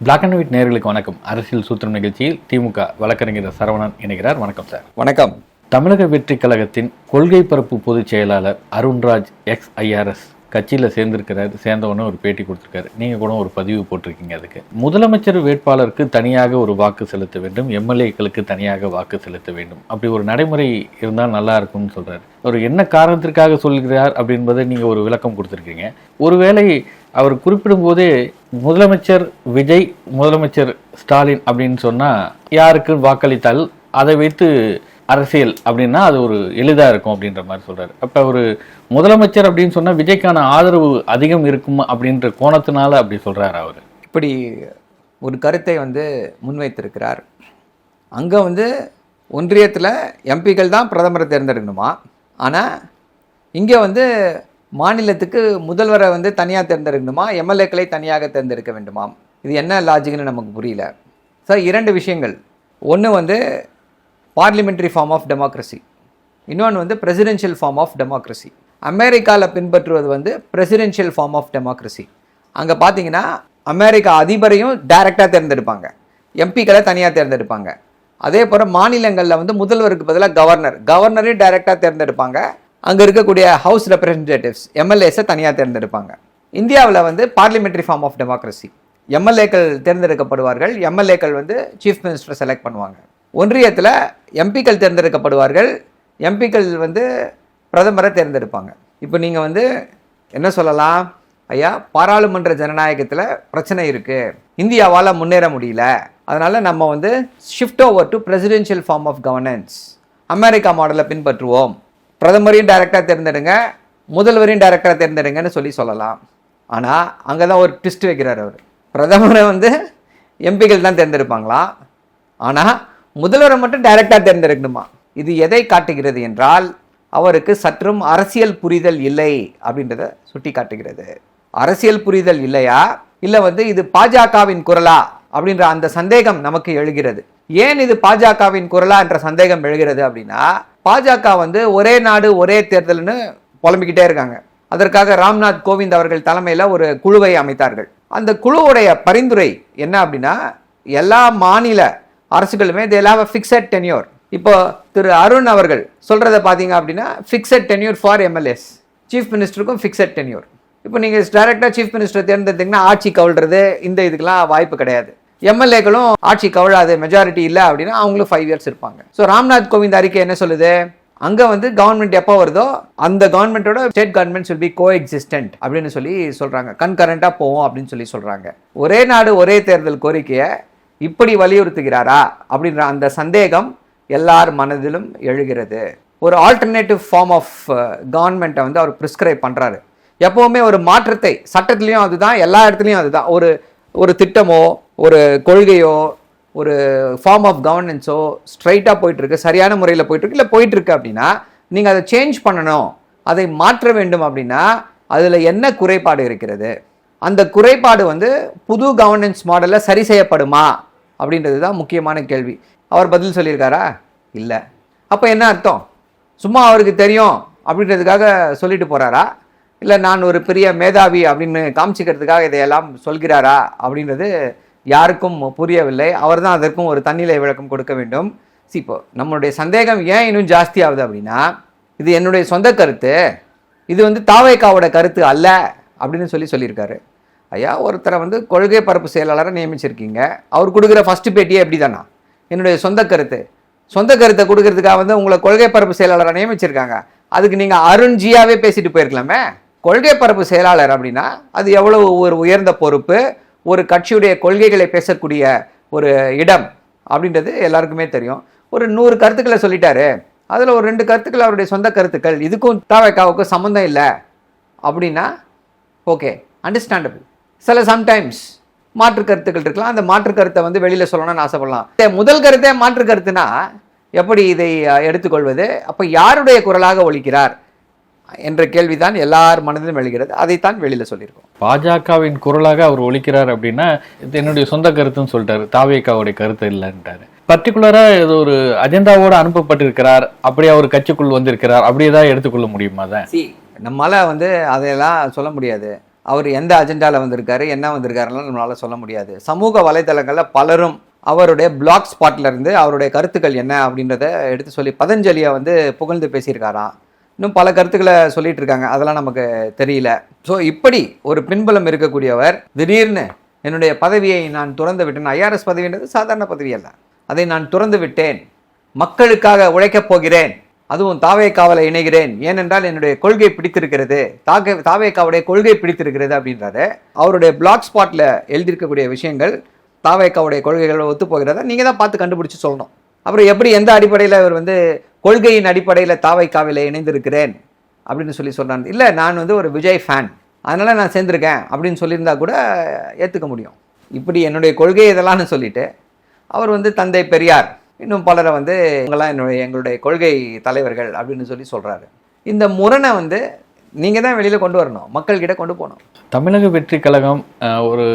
Black and white நேர்களுக்கு வணக்கம். அரசியல் சூத்திரம் நிகழ்ச்சியில் திமுக வழக்கறிஞர் சரவணன் இணைகிறார். வணக்கம் சார். வணக்கம். தமிழக வெற்றி கழகத்தின் கொள்கை பரப்பு பொதுச் செயலாளர் அருண்ராஜ் எக்ஸ் ஐஆர்எஸ் கட்சியில் சேர்ந்திருக்கிறார் சேர்ந்தவொன்னே ஒரு பேட்டி கொடுத்துருக்காரு. நீங்கள் கூட ஒரு பதிவு போட்டிருக்கீங்க அதுக்கு. முதலமைச்சர் வேட்பாளருக்கு தனியாக ஒரு வாக்கு செலுத்த வேண்டும். எம்எல்ஏக்களுக்கு தனியாக வாக்கு செலுத்த வேண்டும். அப்படி ஒரு நடைமுறை இருந்தால் நல்லா இருக்கும்னு சொல்கிறார் அவர் என்ன காரணத்திற்காக சொல்கிறார் அப்படின்பதை நீங்கள் ஒரு விளக்கம் கொடுத்துருக்கீங்க. ஒருவேளை அவர் குறிப்பிடும் போதே முதலமைச்சர் விஜய் முதலமைச்சர் ஸ்டாலின் அப்படின்னு சொன்னால் யாருக்கு வாக்களித்தால் அதை வைத்து அரசியல் அப்படின்னா அது ஒரு எளிதாக இருக்கும் அப்படின்ற மாதிரி சொல்கிறார் அப்போ ஒரு முதலமைச்சர் அப்படின்னு சொன்னால் விஜய்க்கான ஆதரவு அதிகம் இருக்கும் அப்படின்ற கோணத்தினால அப்படி சொல்கிறார் அவர். இப்படி ஒரு கருத்தை வந்து முன்வைத்திருக்கிறார். அங்கே வந்து ஒன்றியத்தில் எம்பிக்கள் தான் பிரதமரை தேர்ந்தெடுக்கணுமா? ஆனால் இங்கே வந்து மாநிலத்துக்கு முதல்வரை வந்து தனியாக தேர்ந்தெடுக்கணுமா? எம்எல்ஏக்களை தனியாக தேர்ந்தெடுக்க வேண்டுமாம் இது என்ன லாஜிக்னு நமக்கு புரியல. சார் இரண்டு விஷயங்கள். ஒன்று வந்து பார்லிமெண்ட்ரி ஃபார்ம் ஆஃப் டெமோக்ரஸி இன்னொன்று வந்து பிரசிடென்ஷியல் ஃபார்ம் ஆஃப் டெமோக்ரஸி அமெரிக்காவில் பின்பற்றுவது வந்து பிரசிடென்ஷியல் ஃபார்ம் ஆஃப் டெமோக்ரஸி அங்கே பார்த்தீங்கன்னா அமெரிக்கா அதிபரையும் டைரெக்டாக தேர்ந்தெடுப்பாங்க. எம்பிக்களை தனியாக தேர்ந்தெடுப்பாங்க. அதே போல் மாநிலங்களில் வந்து முதல்வருக்கு பதிலாக கவர்னர் கவர்னரையும் டைரெக்டாக தேர்ந்தெடுப்பாங்க. அங்கே இருக்கக்கூடிய ஹவுஸ் ரெப்ரசன்டேட்டிவ்ஸ் எம்எல்ஏஸை தனியாக தேர்ந்தெடுப்பாங்க. இந்தியாவில் வந்து பார்லிமெண்ட்ரி ஃபார்ம் ஆஃப் டெமோக்ரஸி எம்எல்ஏக்கள் தேர்ந்தெடுக்கப்படுவார்கள். எம்எல்ஏக்கள் வந்து சீஃப் மினிஸ்டர் செலக்ட் பண்ணுவாங்க. ஒன்றியத்தில் எம்பிக்கள் தேர்ந்தெடுக்கப்படுவார்கள். எம்பிக்கள் வந்து பிரதமரை தேர்ந்தெடுப்பாங்க. இப்போ நீங்கள் வந்து என்ன சொல்லலாம்? ஐயா பாராளுமன்ற ஜனநாயகத்தில் பிரச்சனை இருக்குது இந்தியாவால் முன்னேற முடியல. அதனால் நம்ம வந்து shift over to presidential form of governance America மாடலை பின்பற்றுவோம். பிரதமரையும் டைரெக்டாக தேர்ந்தெடுங்க. முதல்வரையும் டைரெக்டாக தேர்ந்தெடுங்கன்னு சொல்லி சொல்லலாம். ஆனால் அங்கே தான் ஒரு ட்விஸ்ட் வைக்கிறார் அவர். பிரதமரை வந்து எம்பிக்கள் தான் தேர்ந்தெடுப்பாங்களாம் ஆனால் முதல்வரை மட்டும் டைரெக்டாக தேர்ந்தெடுக்கணுமா? இது எதை காட்டுகிறது என்றால் அவருக்கு சற்றும் அரசியல் புரிதல் இல்லை அப்படின்றத சுட்டி காட்டுகிறது அரசியல் புரிதல் இல்லையா? இல்லை வந்து இது பாஜகவின் குரலா? அப்படின்ற அந்த சந்தேகம் நமக்கு எழுகிறது. ஏன் இது பாஜகவின் குரலா என்ற சந்தேகம் எழுகிறது அப்படின்னா பாஜக வந்து ஒரே நாடு ஒரே தேர்தல்னு புலம்பிக்கிட்டே இருக்காங்க. அதற்காக ராம்நாத் கோவிந்த் அவர்கள் தலைமையில் ஒரு குழுவை அமைத்தார்கள். அந்த குழுவுடைய பரிந்துரை என்ன அப்படின்னா எல்லா மாநில அரசுகளுமே தேலாவ ஃபிக்ஸட் டென்யூர் இப்போ திரு அருண் அவர்கள் சொல்கிறத பார்த்தீங்க அப்படின்னா fixed tenure for MLAs chief மினிஸ்டருக்கும் fixed tenure இப்போ நீங்கள் டைரெக்டாக சீஃப் மினிஸ்டர் தேர்ந்தெடுத்தீங்கன்னா ஆட்சி கவிழ்றது இந்த இதுக்கெல்லாம் வாய்ப்பு கிடையாது. எம்எல்ஏக்களும் ஆட்சி கவிழாது மெஜாரிட்டி இல்லை அப்படின்னா அவங்களும் ஃபைவ் இயர்ஸ் இருப்பாங்க. ஸோ ராம்நாத் கோவிந்த் அறிக்கை என்ன சொல்லுது? அங்கே வந்து கவர்மெண்ட் எப்போ வருதோ அந்த கவர்மெண்ட்டோட state government will be coexistent அப்படின்னு சொல்லி சொல்கிறாங்க கன்கரண்ட்டாக போவோம் அப்படின்னு சொல்லி சொல்கிறாங்க ஒரே நாடு ஒரே தேர்தல் கோரிக்கையை இப்படி வலியுறுத்துகிறாரா அப்படின்ற அந்த சந்தேகம் எல்லார் மனதிலும் எழுகிறது. ஒரு ஆல்டர்னேட்டிவ் ஃபார்ம் ஆஃப் கவர்மெண்ட்டை வந்து அவர் ப்ரிஸ்கிரைப் பண்ணுறாரு எப்போவுமே ஒரு மாற்றத்தை சட்டத்துலேயும் அதுதான் எல்லா இடத்துலையும் அதுதான். ஒரு ஒரு திட்டமோ ஒரு கொள்கையோ ஒரு ஃபார்ம் ஆஃப் கவர்னன்ஸோ ஸ்ட்ரைட்டாக போயிட்டுருக்கு சரியான முறையில் போயிட்டுருக்கு இல்லை போயிட்டுருக்கு அப்படின்னா நீங்கள் அதை சேஞ்ச் பண்ணணும் அதை மாற்ற வேண்டும் அப்படின்னா அதில் என்ன குறைபாடு இருக்கிறது? அந்த குறைபாடு வந்து புது கவர்னன்ஸ் மாடலில் சரி செய்யப்படுமா? அப்படின்றது தான் முக்கியமான கேள்வி. அவர் பதில் சொல்லியிருக்காரா? இல்லை. அப்போ என்ன அர்த்தம்? சும்மா அவருக்கு தெரியும் அப்படின்றதுக்காக சொல்லிட்டு போகிறாரா இல்லை நான் ஒரு பெரிய மேதாவி அப்படின்னு காமிச்சிக்கிறதுக்காக இதையெல்லாம் சொல்கிறாரா? அப்படின்றது யாருக்கும் புரியவில்லை. அவர் தான் அதற்கும் ஒரு தண்ணிலை விளக்கம் கொடுக்க வேண்டும். சி இப்போ நம்மளுடைய சந்தேகம் ஏன் இன்னும் ஜாஸ்தி ஆகுது அப்படின்னா இது என்னுடைய சொந்த கருத்து. இது வந்து தாவேக்காவோட கருத்து அல்ல அப்படின்னு சொல்லி சொல்லியிருக்காரு. ஐயா ஒருத்தரை வந்து கொள்கை பரப்பு செயலாளரை நியமிச்சிருக்கீங்க. அவர் கொடுக்குற ஃபஸ்ட்டு பேட்டியே எப்படி தானா என்னுடைய சொந்த கருத்து. சொந்த கருத்தை கொடுக்கறதுக்காக வந்து உங்களை கொள்கை பரப்பு செயலாளரை நியமிச்சிருக்காங்க அதுக்கு நீங்கள் அருண்ஜியாவே பேசிட்டு போயிருக்கலாமே. கொள்கை பரப்பு செயலாளர் அப்படின்னா அது எவ்வளவு ஒரு உயர்ந்த பொறுப்பு ஒரு கட்சியுடைய கொள்கைகளை பேசக்கூடிய ஒரு இடம் அப்படின்றது எல்லாருக்குமே தெரியும். ஒரு நூறு கருத்துக்களை சொல்லிட்டாரு. அதில் ஒரு ரெண்டு கருத்துக்கள் அவருடைய சொந்த கருத்துக்கள். இதுக்கும் தாவைக்காவுக்கும் சம்மந்தம் இல்லை. அப்படின்னா ஓகே அண்டர்ஸ்டாண்டபிள் சில சம்டைம்ஸ் மாற்று கருத்துக்கள் இருக்கலாம். அந்த மாற்று கருத்தை வந்து வெளியில் சொல்லணும்னு ஆசைப்படலாம். முதல் கருத்தே மாற்று கருத்துனா எப்படி இதை எடுத்துக்கொள்வது? அப்போ யாருடைய குரலாக ஒலிக்கிறார்? என்ற கேள்விதான் எல்லார் மனதிலும் எழுகிறது. அதைத்தான் வெளியில் சொல்லியிருக்கோம். பாஜகவின் குரலாக அவர் ஒலிக்கிறார் அப்படின்னா இது என்னுடைய சொந்த கருத்துன்னு சொல்லிட்டாரு. தாவேக்காவுடைய கருத்து இல்லைன்ட்டாரு பர்டிகுலரா இது ஒரு அஜெண்டாவோட அனுப்பப்பட்டிருக்கிறார். அப்படியே அவர் கட்சிக்குள் வந்திருக்கிறார். அப்படியே தான் எடுத்துக்கொள்ள முடியுமா தான் நம்மளால வந்து அதையெல்லாம் சொல்ல முடியாது. அவர் எந்த அஜெண்டாவில் வந்திருக்காரு என்ன வந்திருக்காருலாம் நம்மளால் சொல்ல முடியாது. சமூக வலைதளங்களில் பலரும் அவருடைய பிளாக் ஸ்பாட்லேருந்து அவருடைய கருத்துக்கள் என்ன அப்படின்றத எடுத்து சொல்லி பதஞ்சலியை வந்து புகழ்ந்து பேசியிருக்காராம் இன்னும் பல கருத்துக்களை சொல்லிட்டு இருக்காங்க. அதெல்லாம் நமக்கு தெரியல. ஸோ இப்படி ஒரு பின்பலம் இருக்கக்கூடியவர் திடீர்னு என்னுடைய பதவியை நான் துறந்து விட்டேன். ஐஆர்எஸ் பதவின்றது சாதாரண பதவி அல்ல. அதை நான் துறந்து விட்டேன். மக்களுக்காக உழைக்கப் போகிறேன். அதுவும் தாவே காவலை இணைகிறேன். ஏனென்றால் என்னுடைய கொள்கை பிடித்திருக்கிறது. தாக்க தாவே காவுடைய கொள்கை பிடித்திருக்கிறது அப்படின்றாரு அவருடைய பிளாக் ஸ்பாட்டில் எழுதியிருக்கக்கூடிய விஷயங்கள் தாவேக்காவுடைய கொள்கைகள் ஒத்து போகிறத நீங்கள் தான் பார்த்து கண்டுபிடிச்சி சொல்லணும். அப்புறம் எப்படி எந்த அடிப்படையில் இவர் வந்து கொள்கையின் அடிப்படையில் தாவைக்காவில இணைந்திருக்கிறேன் அப்படின்னு சொல்லி சொல்கிறாங்க இல்லை நான் வந்து ஒரு விஜய் ஃபேன் அதனால் நான் சேர்ந்திருக்கேன் அப்படின்னு சொல்லியிருந்தா கூட ஏற்றுக்க முடியும். இப்படி என்னுடைய கொள்கை இதெல்லாம்னு சொல்லிட்டு அவர் வந்து தந்தை பெரியார் இன்னும் பலரை வந்து இவங்கெல்லாம் என்னுடைய எங்களுடைய கொள்கை தலைவர்கள் அப்படின்னு சொல்லி சொல்கிறாரு இந்த முரணை வந்து நீங்கள் தான் வெளியில் கொண்டு வரணும். மக்கள்கிட்ட கொண்டு போகணும். தமிழக வெற்றி கழகம் ஒரு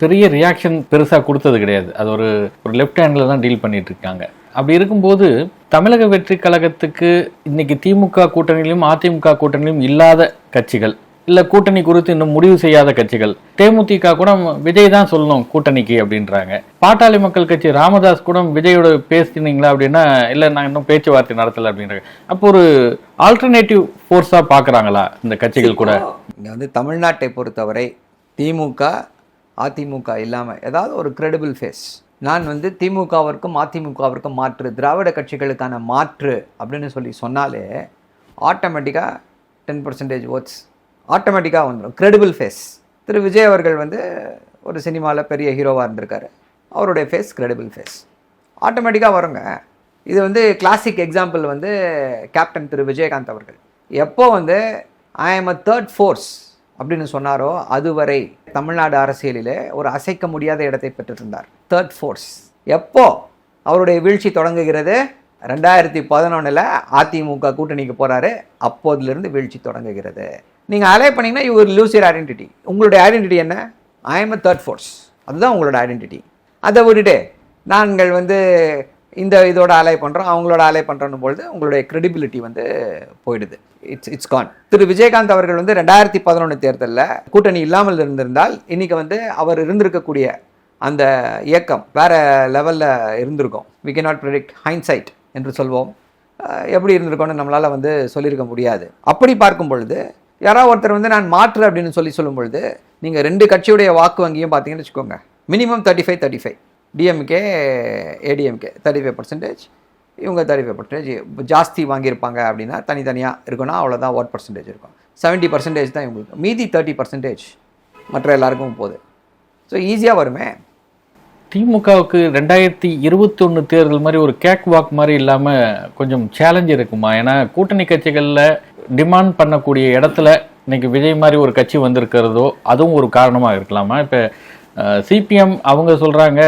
பெரிய ரியாக்ஷன் பெருசாக கொடுத்தது கிடையாது. அது ஒரு ஒரு லெஃப்ட் ஹேண்டில் தான் டீல் பண்ணிட்டு இருக்காங்க. அப்படி இருக்கும்போது தமிழக வெற்றி கழகத்துக்கு இன்னைக்கு திமுக கூட்டணியிலும் அதிமுக கூட்டணியிலும் இல்லாத கட்சிகள் இல்லை கூட்டணி குறித்து இன்னும் முடிவு செய்யாத கட்சிகள். தேமுதிக கூட விஜய் தான் சொல்லணும் கூட்டணிக்கு அப்படின்றாங்க. பாட்டாளி மக்கள் கட்சி ராமதாஸ் கூட விஜயோட பேசினீங்களா அப்படின்னா இல்லை நான் இன்னும் பேச்சுவார்த்தை நடத்தலை அப்படின்றாங்க. அப்போ ஒரு ஆல்டர்னேட்டிவ் ஃபோர்ஸாக பார்க்குறாங்களா இந்த கட்சிகள் கூட? இங்கே வந்து தமிழ்நாட்டை பொறுத்தவரை திமுக அதிமுக இல்லாமல் ஏதாவது ஒரு கிரெடிபிள் ஃபேஸ் நான் வந்து திமுகவிற்கும் அதிமுகவிற்கும் மாற்று திராவிட கட்சிகளுக்கான மாற்று அப்படின்னு சொல்லி சொன்னாலே ஆட்டோமேட்டிக்காக டென் பர்சன்டேஜ் ஓட்ஸ் ஆட்டோமேட்டிக்காக வந்துடும் கிரெடிபிள் ஃபேஸ் திரு விஜய் அவர்கள் வந்து ஒரு சினிமாவில் பெரிய ஹீரோவாக இருந்திருக்காரு. அவருடைய ஃபேஸ் கிரெடிபிள் ஃபேஸ் ஆட்டோமேட்டிக்காக வருங்க. இது வந்து கிளாசிக் எக்ஸாம்பிள் வந்து கேப்டன் திரு விஜயகாந்த் அவர்கள். எப்போ வந்து I am a third force அப்படின்னு சொன்னாரோ அதுவரை தமிழ்நாடு அரசியலிலே ஒரு அசைக்க முடியாத இடத்தை பெற்றிருந்தார். தேர்ட் ஃபோர்ஸ் எப்போ அவருடைய வீழ்ச்சி தொடங்குகிறது? ரெண்டாயிரத்தி பதினொன்றில் அதிமுக கூட்டணிக்கு போகிறாரு அப்போதிலிருந்து வீழ்ச்சி தொடங்குகிறது. நீங்கள் அலை பண்ணிங்கன்னா யூ லூஸ் lose ஐடென்டிட்டி உங்களுடைய ஐடென்டிட்டி என்ன? I am a third force அதுதான் உங்களோட ஐடென்டிட்டி அதை விட்டுட்டு நாங்கள் வந்து இந்த இதோட அலை பண்ணுறோம் அவங்களோட அலை பண்ணுறோம் பொழுது உங்களுடைய credibility வந்து போயிடுது. It's it's gone Thiru Vijayakanth அவர்கள் வந்து ரெண்டாயிரத்தி பதினொன்று தேர்தலில் கூட்டணி இல்லாமல் இருந்திருந்தால் இன்னைக்கு வந்து அவர் இருந்திருக்கக்கூடிய அந்த இயக்கம் வேற லெவலில் இருந்திருக்கும். We can not predict hindsight என்று சொல்வோம். எப்படி இருந்திருக்கோன்னு நம்மளால் வந்து சொல்லியிருக்க முடியாது. அப்படி பார்க்கும் பொழுது யாராவது ஒருத்தர் வந்து நான் மாற்று அப்படின்னு சொல்லி சொல்லும் பொழுது நீங்கள் ரெண்டு கட்சியுடைய வாக்கு வங்கியும் பார்த்தீங்கன்னு வச்சுக்கோங்க. Minimum thirty five thirty five DMK ADMK thirty five percentage இவங்க தேர்ட்டி ஃபைவ் பர்சன்டேஜ் ஜாஸ்தி வாங்கியிருப்பாங்க அப்படின்னா தனித்தனியாக இருக்குன்னா அவ்வளோதான் ஓட் பர்சன்டேஜ் இருக்கும். செவன்ட்டி பர்சன்டேஜ் தான் இவங்களுக்கு. மீதி தேர்ட்டி பர்சன்டேஜ் மற்ற எல்லாருக்கும் போகுது. ஸோ ஈஸியாக வருமே. திமுகவுக்கு ரெண்டாயிரத்தி இருபத்தி ஒன்று தேர்தல் மாதிரி ஒரு கேக் வாக் மாதிரி இல்லாமல் கொஞ்சம் சேலஞ்ச் இருக்குமா? ஏன்னா கூட்டணி கட்சிகளில் டிமாண்ட் பண்ணக்கூடிய இடத்துல இன்னைக்கு விஜய் மாதிரி ஒரு கட்சி வந்திருக்கிறதோ அதுவும் ஒரு காரணமாக இருக்கலாமா? இப்போ சிபிஎம் அவங்க சொல்கிறாங்க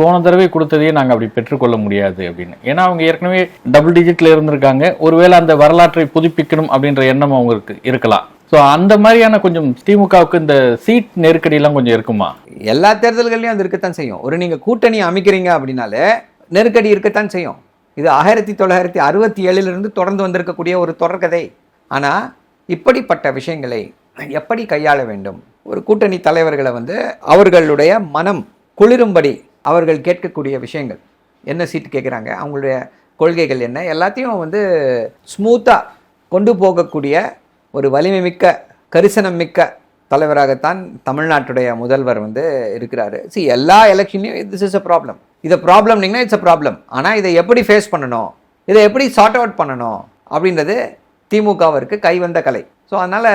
போன தடவை கொடுத்ததையே நாங்கள் அப்படி பெற்றுக்கொள்ள முடியாது அப்படின்னு. ஏன்னா அவங்க ஏற்கனவே டபுள் டிஜிட்டில் இருந்திருக்காங்க. ஒருவேளை அந்த வரலாற்றை புதுப்பிக்கணும் அப்படின்ற எண்ணம் அவங்களுக்கு இருக்கலாம். ஸோ அந்த மாதிரியான கொஞ்சம் திமுகவுக்கு இந்த சீட் நெருக்கடியெல்லாம் கொஞ்சம் இருக்குமா? எல்லா தேர்தல்கள்லையும் அது இருக்கத்தான் செய்யும். ஒரு நீங்கள் கூட்டணி அமைக்கிறீங்க அப்படின்னாலே நெருக்கடி இருக்கத்தான் செய்யும். இது ஆயிரத்தி தொள்ளாயிரத்தி அறுபத்தி ஏழிலிருந்து தொடர்ந்து வந்திருக்கக்கூடிய ஒரு தொடர்கதை ஆனால் இப்படிப்பட்ட விஷயங்களை எப்படி கையாள வேண்டும்? ஒரு கூட்டணி தலைவர்களை வந்து அவர்களுடைய மனம் குளிரும்படி அவர்கள் கேட்கக்கூடிய விஷயங்கள். என்ன சீட்டு கேட்குறாங்க? அவங்களுடைய கொள்கைகள் என்ன? எல்லாத்தையும் வந்து ஸ்மூத்தாக கொண்டு போகக்கூடிய ஒரு வலிமை மிக்க கரிசனம் மிக்க தலைவராகத்தான் தமிழ்நாட்டுடைய முதல்வர் வந்து இருக்கிறாரு. சி எல்லா எலெக்ஷன்லையும் திஸ் இஸ் அ ப்ராப்ளம் இதை ப்ராப்ளம்னீங்கன்னா இட்ஸ் அ ப்ராப்ளம் ஆனால் இதை எப்படி ஃபேஸ் பண்ணணும்? இதை எப்படி சார்ட் அவுட் பண்ணணும்? அப்படின்றது திமுகவிற்கு கைவந்த கலை. ஸோ அதனால்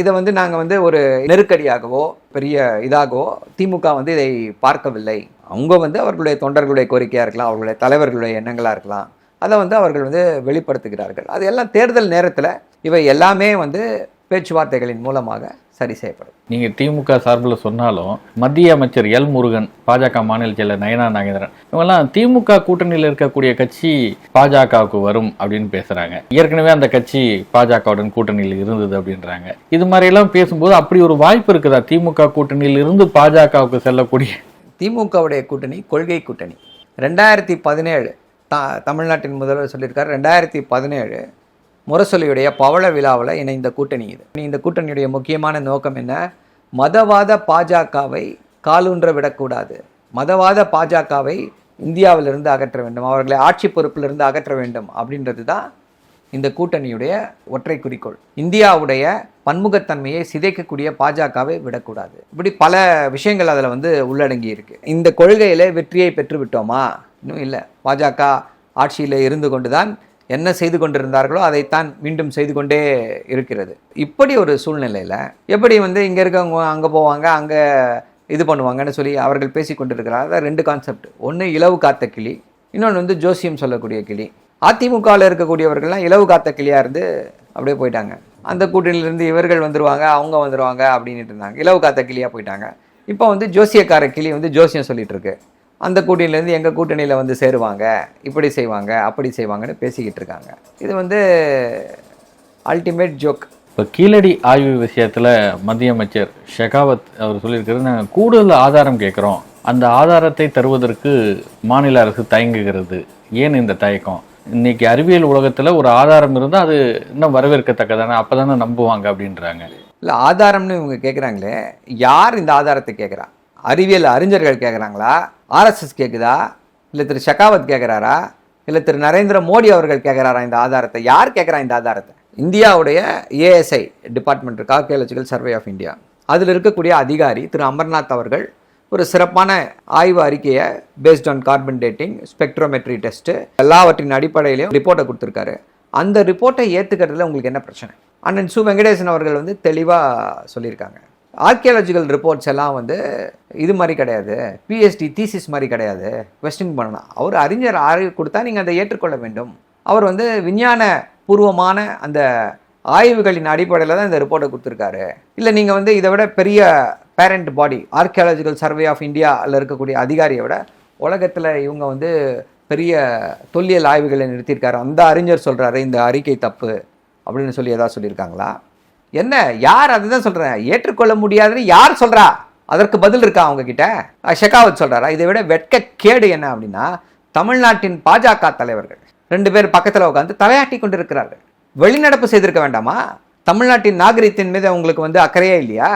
இதை வந்து நாங்கள் வந்து ஒரு நெருக்கடியாகவோ பெரிய இதாகவோ திமுக வந்து இதை பார்க்கவில்லை. அவங்க வந்து அவர்களுடைய தொண்டர்களுடைய கோரிக்கையாக இருக்கலாம் அவர்களுடைய தலைவர்களுடைய எண்ணங்களாக இருக்கலாம். அதை வந்து அவர்கள் வந்து வெளிப்படுத்துகிறார்கள். அது எல்லாம் தேர்தல் நேரத்தில் இவை எல்லாமே வந்து பேச்சுவார்த்தைகளின் மூலமாக சரி செய்யப்படும். நீங்க திமுக சார்பில் சொன்னாலும் மத்திய அமைச்சர் எல் முருகன் பாஜக மாநில செயலர் நயனா நாகேந்திரன் இவங்கெல்லாம் திமுக கூட்டணியில் இருக்கக்கூடிய கட்சி பாஜகவுக்கு வரும் அப்படின்னு பேசுறாங்க. ஏற்கனவே அந்த கட்சி பாஜகவுடன் கூட்டணியில் இருந்தது அப்படின்றாங்க. இது மாதிரி எல்லாம் பேசும்போது அப்படி ஒரு வாய்ப்பு இருக்குதா? திமுக கூட்டணியில் இருந்து பாஜகவுக்கு செல்லக்கூடிய திமுகவுடைய கூட்டணி கொள்கை கூட்டணி. ரெண்டாயிரத்தி பதினேழு த தமிழ்நாட்டின் முதல்வர் சொல்லியிருக்கார் ரெண்டாயிரத்தி பதினேழு முரசொலியுடைய பவள விழாவில் இணைந்த கூட்டணி இது. இந்த கூட்டணியுடைய முக்கியமான நோக்கம் என்ன? மதவாத பாஜகவை காலூன்ற விடக்கூடாது. மதவாத பாஜகவை இந்தியாவிலிருந்து அகற்ற வேண்டும் அவர்களை ஆட்சி பொறுப்பிலிருந்து அகற்ற வேண்டும் அப்படின்றது தான் இந்த கூட்டணியுடைய ஒற்றை குறிக்கோள். இந்தியாவுடைய பன்முகத்தன்மையை சிதைக்கக்கூடிய பாஜகவை விடக்கூடாது. இப்படி பல விஷயங்கள் அதில் வந்து உள்ளடங்கி இருக்கு இந்த கொள்கையில் வெற்றியை பெற்றுவிட்டோமா? இன்னும் இல்லை. பாஜக ஆட்சியில் இருந்து கொண்டு தான் என்ன செய்து கொண்டிருந்தார்களோ அதைத்தான் மீண்டும் செய்து கொண்டே இருக்கிறது. இப்படி ஒரு சூழ்நிலையில் எப்படி வந்து இங்கே இருக்கவங்க அங்கே போவாங்க அங்கே இது பண்ணுவாங்கன்னு சொல்லி அவர்கள் பேசி கொண்டிருக்கிறார். அதான் ரெண்டு கான்செப்ட் ஒன்று இலவு காத்த கிளி இன்னொன்று வந்து ஜோசியம் சொல்லக்கூடிய கிளி. அதிமுகவில் இருக்கக்கூடியவர்கள்லாம் இலவு காத்த கிளியாக இருந்து அப்படியே போயிட்டாங்க. அந்த கூட்டணியிலேருந்து இவர்கள் வந்துருவாங்க அவங்க வந்துருவாங்க அப்படின்ட்டு இருந்தாங்க. இலவு காத்த கிளியாக போயிட்டாங்க. இப்போ வந்து ஜோசியக்கார கிளி வந்து ஜோசியம் சொல்லிட்டு இருக்கு. அந்த கூட்டணியிலேருந்து எங்கள் கூட்டணியில் வந்து சேருவாங்க? இப்படி செய்வாங்க அப்படி செய்வாங்கன்னு பேசிக்கிட்டு இருக்காங்க. இது வந்து அல்டிமேட் ஜோக் இப்போ கீழடி ஆய்வு விஷயத்துல மத்திய அமைச்சர் ஷெகாவத் அவர் சொல்லியிருக்கிறது நாங்கள் கூடுதல் ஆதாரம் கேட்குறோம் அந்த ஆதாரத்தை தருவதற்கு மாநில அரசு தயங்குகிறது. ஏன் இந்த தயக்கம்? இன்னைக்கு அறிவியல் உலகத்துல ஒரு ஆதாரம் இருந்தால் அது இன்னும் வரவேற்கத்தக்கதானே? அப்பதானே நம்புவாங்க அப்படின்றாங்க. இல்லை ஆதாரம்னு இவங்க கேட்குறாங்களே யார் இந்த ஆதாரத்தை கேட்குறா அறிவியல் அறிஞர்கள் கேட்குறாங்களா ஆர்எஸ்எஸ் கேட்குதா இல்லை திரு ஷெகாவத் கேட்குறாரா இல்லை திரு நரேந்திர மோடி அவர்கள் கேட்குறாரா இந்த ஆதாரத்தை? யார் கேட்குறா இந்த ஆதாரத்தை? இந்தியாவுடைய ஏஎஸ்ஐ டிபார்ட்மெண்ட் இருக்கா? ஆர்கியாலஜிக்கல் சர்வே ஆஃப் இந்தியா அதில் இருக்கக்கூடிய அதிகாரி திரு அமர்நாத் அவர்கள் ஒரு சிறப்பான ஆய்வு அறிக்கையை based on carbon dating spectrometry test எல்லாவற்றின் அடிப்படையிலையும் ரிப்போர்ட்டை கொடுத்துருக்காரு. அந்த ரிப்போர்ட்டை ஏற்றுக்கிறதுல உங்களுக்கு என்ன பிரச்சனை? அண்ணன் சு வெங்கடேசன் அவர்கள் வந்து தெளிவாக சொல்லியிருக்காங்க. ஆர்கியாலஜிக்கல் ரிப்போர்ட்ஸ் எல்லாம் வந்து இது மாதிரி கிடையாது. பிஎஸ்டி தீசிஸ் மாதிரி கிடையாது. கொஸ்டின் பண்ணணும். அவர் அறிஞர் ஆய்வு கொடுத்தா நீங்கள் அதை ஏற்றுக்கொள்ள வேண்டும். அவர் வந்து விஞ்ஞான பூர்வமான அந்த ஆய்வுகளின் அடிப்படையில் தான் இந்த ரிப்போர்ட்டை கொடுத்துருக்காரு. இல்லை நீங்கள் வந்து இதை விட பெரிய parent body archaeological survey of இந்தியாவில் இருக்கக்கூடிய அதிகாரியை விட உலகத்தில் இவங்க வந்து பெரிய தொல்லியல் ஆய்வுகளை நிறுத்தியிருக்காரு. அந்த அறிஞர் சொல்கிறாரு இந்த அறிக்கை தப்பு அப்படின்னு சொல்லி எதாவது சொல்லியிருக்காங்களா? என்ன யார் அதுதான் சொல்கிறேன் ஏற்றுக்கொள்ள முடியாதுன்னு யார் சொல்கிறா அதற்கு பதில் இருக்கா அவங்கக்கிட்ட ஷெகாவத் சொல்கிறாரா இதை விட வெட்க கேடு என்ன அப்படின்னா தமிழ்நாட்டின் பாஜக தலைவர்கள் ரெண்டு பேர் பக்கத்தில் உட்காந்து தலையாட்டி கொண்டிருக்கிறார்கள். வெளிநடப்பு செய்திருக்க வேண்டாமா? தமிழ்நாட்டின் நாகரிகத்தின் மீது உங்களுக்கு வந்து அக்கறையே இல்லையா?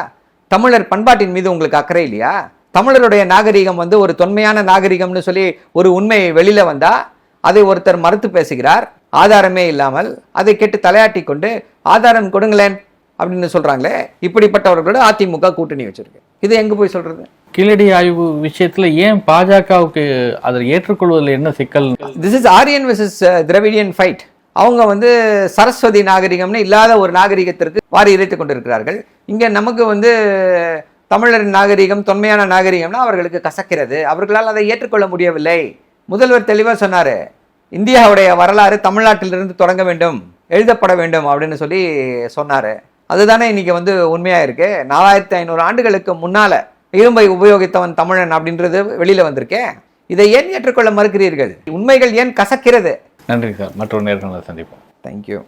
தமிழர் பண்பாட்டின் மீது உங்களுக்கு அக்கறை இல்லையா? தமிழருடைய நாகரிகம் வந்து ஒரு தொன்மையான நாகரிகம்னு சொல்லி ஒரு உண்மை வெளியில் வந்தால் அதை ஒருத்தர் மறுத்து பேசுகிறார். ஆதாரமே இல்லாமல் அதை கேட்டு தலையாட்டி கொண்டு ஆதாரம் கொடுங்களேன். அப்படின்னு சொல்றாங்களே இப்படிப்பட்டவர்களோட அதிமுக கூட்டணி வச்சிருக்கு. இது எங்க போய் சொல்றது? கீழடி ஆய்வு விஷயத்துல ஏன் பாஜகவுக்கு அதை ஏற்றுக்கொள்வதில் என்ன சிக்கல்? This is Aryan versus Dravidian fight அவங்க வந்து சரஸ்வதி நாகரிகம்னு இல்லாத ஒரு நாகரிகத்திற்கு வாரி இறைத்து கொண்டிருக்கிறார்கள். இங்கே நமக்கு வந்து தமிழரின் நாகரிகம் தொன்மையான நாகரிகம்னா அவர்களுக்கு கசக்கிறது. அவர்களால் அதை ஏற்றுக்கொள்ள முடியவில்லை. முதல்வர் தெளிவாக சொன்னார் இந்தியாவுடைய வரலாறு தமிழ்நாட்டிலிருந்து தொடங்க வேண்டும் எழுதப்பட வேண்டும் அப்படின்னு சொல்லி சொன்னார். அதுதானே இன்னைக்கு வந்து உண்மையாக இருக்கு? நாலாயிரத்தி ஐநூறு ஆண்டுகளுக்கு முன்னால இரும்பை உபயோகித்தவன் தமிழன் அப்படின்றது வெளியில வந்திருக்கே. இதை ஏன் ஏற்றுக்கொள்ள மறுக்கிறீர்கள்? உண்மைகள் ஏன் கசக்கிறது? நன்றி சார். மற்றொரு நேர்காணலை சந்திப்போம். தேங்க்யூ